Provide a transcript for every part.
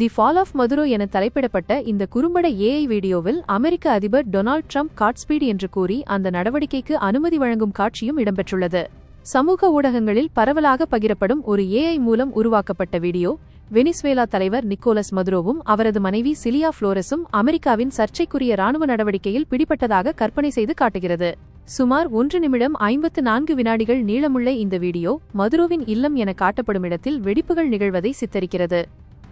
The fall of Maduro என தலைப்பிடப்பட்ட இந்த குறும்பட AI வீடியோவில் அமெரிக்க அதிபர் டொனால்ட் ட்ரம்ப் காட்ஸ்பீட் என்று கூறி அந்த நடவடிக்கைக்கு அனுமதி வழங்கும் காட்சியும் இடம்பெற்றுள்ளது. சமூக ஊடகங்களில் பரவலாக பகிரப்படும் ஒரு ஏஐ மூலம் உருவாக்கப்பட்ட வீடியோ வெனிஸ்வேலா தலைவர் நிக்கோலஸ் மதுரோவும் அவரது மனைவி சிலியா புளோரஸும் அமெரிக்காவின் சர்ச்சைக்குரிய ராணுவ நடவடிக்கையில் பிடிபட்டதாக கற்பனை செய்து காட்டுகிறது. சுமார் ஒன்று நிமிடம் ஐம்பத்து நான்கு வினாடிகள் நீளமுள்ள இந்த வீடியோ மதுரோவின் இல்லம் என காட்டப்படும் இடத்தில் வெடிப்புகள் நிகழ்வதை சித்தரிக்கிறது.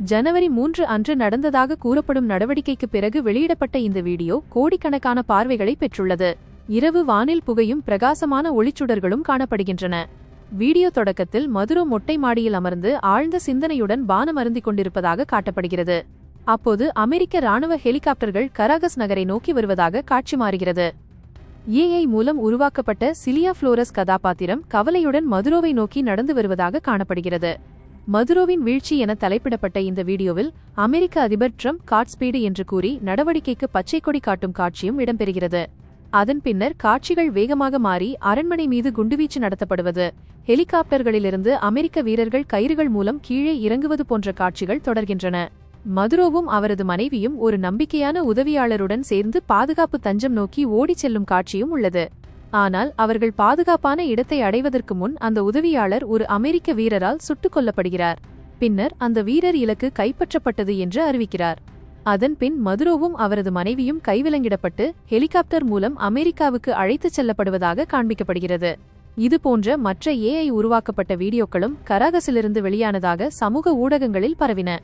ஜனவரி மூன்று அன்று நடந்ததாக கூறப்படும் நடவடிக்கைக்கு பிறகு வெளியிடப்பட்ட இந்த வீடியோ கோடிக்கணக்கான பார்வைகளை பெற்றுள்ளது. இரவு வானில் புகையும் பிரகாசமான ஒளிச்சுடர்களும் காணப்படுகின்றன. வீடியோ தொடக்கத்தில் மதுரோ மொட்டை மாடியில் அமர்ந்து ஆழ்ந்த சிந்தனையுடன் பானம் அருந்திக் கொண்டிருப்பதாக காட்டப்படுகிறது. அப்போது அமெரிக்க ராணுவ ஹெலிகாப்டர்கள் கராகஸ் நகரை நோக்கி வருவதாக காட்சி மாறுகிறது. ஏஐ மூலம் உருவாக்கப்பட்ட சிலியா புளோரஸ் கதாபாத்திரம் கவலையுடன் மதுரோவை நோக்கி நடந்து வருவதாக காணப்படுகிறது. மதுரோவின் வீழ்ச்சி என தலைப்பிடப்பட்ட இந்த வீடியோவில் அமெரிக்க அதிபர் ட்ரம்ப் காட்ஸ்பீடு என்று கூறி நடவடிக்கைக்கு பச்சை கொடி காட்டும் காட்சியும் இடம்பெறுகிறது. அதன் பின்னர் காட்சிகள் வேகமாக மாறி அரண்மனை மீது குண்டுவீச்சு நடத்தப்படுவது. ஹெலிகாப்டர்களிலிருந்து அமெரிக்க வீரர்கள் கயிறுகள் மூலம் கீழே இறங்குவது போன்ற காட்சிகள் தொடர்கின்றன. மதுரோவும் அவரது மனைவியும் ஒரு நம்பிக்கையான உதவியாளருடன் சேர்ந்து பாதுகாப்பு தஞ்சம் நோக்கி ஓடிச் செல்லும் காட்சியும் உள்ளது. ஆனால் அவர்கள் பாதுகாப்பான இடத்தை அடைவதற்கு முன் அந்த உதவியாளர் ஒரு அமெரிக்க வீரரால் சுட்டுக் கொல்லப்படுகிறார். பின்னர் அந்த வீரர் இலக்கு கைப்பற்றப்பட்டது என்று அறிவிக்கிறார். அதன் பின் மதுரோவும் அவரது மனைவியும் கைவிலங்கிடப்பட்டு ஹெலிகாப்டர் மூலம் அமெரிக்காவுக்கு அழைத்துச் செல்லப்படுவதாக காண்பிக்கப்படுகிறது. இதுபோன்ற மற்ற ஏஐ உருவாக்கப்பட்ட வீடியோக்களும் கராகஸிலிருந்து வெளியானதாக சமூக ஊடகங்களில் பரவின.